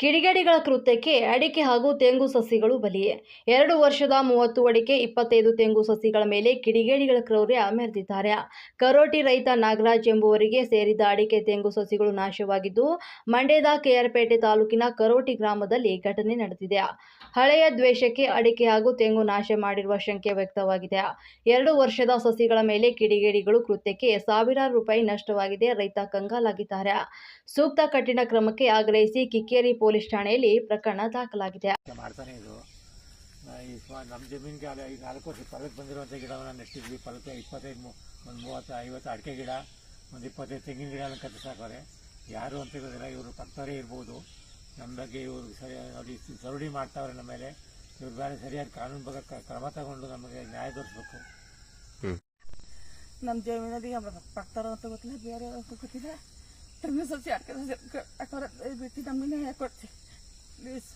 ಕಿಡಿಗೇಡಿಗಳ ಕೃತ್ಯಕ್ಕೆ ಅಡಿಕೆ ಹಾಗೂ ತೆಂಗು ಸಸಿಗಳು ಬಲಿಯೇ. ಎರಡು ವರ್ಷದ ಮೂವತ್ತು ಅಡಿಕೆ, ಇಪ್ಪತ್ತೈದು ತೆಂಗು ಸಸಿಗಳ ಮೇಲೆ ಕಿಡಿಗೇಡಿಗಳ ಕ್ರೌರ್ಯ ಮೆರೆದಿದ್ದಾರೆ. ಕರೋಟಿ ರೈತ ನಾಗರಾಜ್ ಎಂಬುವರಿಗೆ ಸೇರಿದ ಅಡಿಕೆ, ತೆಂಗು ಸಸಿಗಳು ನಾಶವಾಗಿದ್ದು, ಮಂಡ್ಯದ ಕೆಆರ್ಪೇಟೆ ತಾಲೂಕಿನ ಕರೋಟಿ ಗ್ರಾಮದಲ್ಲಿ ಘಟನೆ ನಡೆದಿದೆ. ಹಳೆಯ ದ್ವೇಷಕ್ಕೆ ಅಡಿಕೆ ಹಾಗೂ ತೆಂಗು ನಾಶ ಮಾಡಿರುವ ಶಂಕೆ ವ್ಯಕ್ತವಾಗಿದೆ. ಎರಡು ವರ್ಷದ ಸಸಿಗಳ ಮೇಲೆ ಕಿಡಿಗೇಡಿಗಳು ಕೃತ್ಯಕ್ಕೆ ಸಾವಿರಾರು ರೂಪಾಯಿ ನಷ್ಟವಾಗಿದೆ. ರೈತ ಕಂಗಾಲಾಗಿದ್ದಾರೆ. ಸೂಕ್ತ ಕಠಿಣ ಕ್ರಮಕ್ಕೆ ಆಗ್ರಹಿಸಿ ಕಿಕ್ಕೇರಿ ಪೊಲೀಸ್ ಠಾಣೆಯಲ್ಲಿ ಪ್ರಕರಣ ದಾಖಲಾಗಿದೆ. ಮಾಡ್ತಾನೆ ಇದು? ಈ ನಮ್ಮ ಜಮೀನಿಗೆ ಅಲ್ಲಿ ನಾಲ್ಕು ವರ್ಷ ಫಲಕ್ಕೆ ಬಂದಿರುವಂಥ ಗಿಡವನ್ನು ನೆಟ್ಟಿದ್ವಿ. ಫಲಕ್ಕೆ ಇಪ್ಪತ್ತೈದು ಮೂ ಒಂದು ಮೂವತ್ತು ಐವತ್ತು ಅಡಿಕೆ ಗಿಡ ಒಂದು ಇಪ್ಪತ್ತೈದು ತೆಂಗಿನ ಗಿಡ ಎಲ್ಲ ಕತ್ತಿಸಾಕವ್ರೆ ಯಾರು ಅಂತ ಇರೋದಿಲ್ಲ ಇವರು ಪಕ್ಕವರೇ ಇರ್ಬೋದು. ನಮ್ಮ ಬಗ್ಗೆ ಇವರು ಸರಿ ನೋಡಿ ಸರುಡಿ ಮಾಡ್ತಾವ್ರೆ ನಮ್ಮ ಮೇಲೆ. ಇವ್ರ ಬೇರೆ ಸರಿಯಾದ ಕಾನೂನು ಬಗ್ಗೆ ಕ್ರಮ ತಗೊಂಡು ನಮಗೆ ನ್ಯಾಯ ದೊರಕಬೇಕು ನಮ್ಮ ಜಮೀನಲ್ಲಿ ಪಕ್ತಾರ ಅಂತ ಗೊತ್ತಿಲ್ಲ ಬೇರೆ ಅಂತ ಗೊತ್ತಿಲ್ಲ ತೆಂಗಿನ ಸಸಿ ಅಡಿಕೆ ಸಸಿ ಹಾಕೋರ ಬಿಟ್ಟು ನಮ್ಮನ್ನೇ ಕೊಡ್ತಿ ಪ್ಲೀಸ್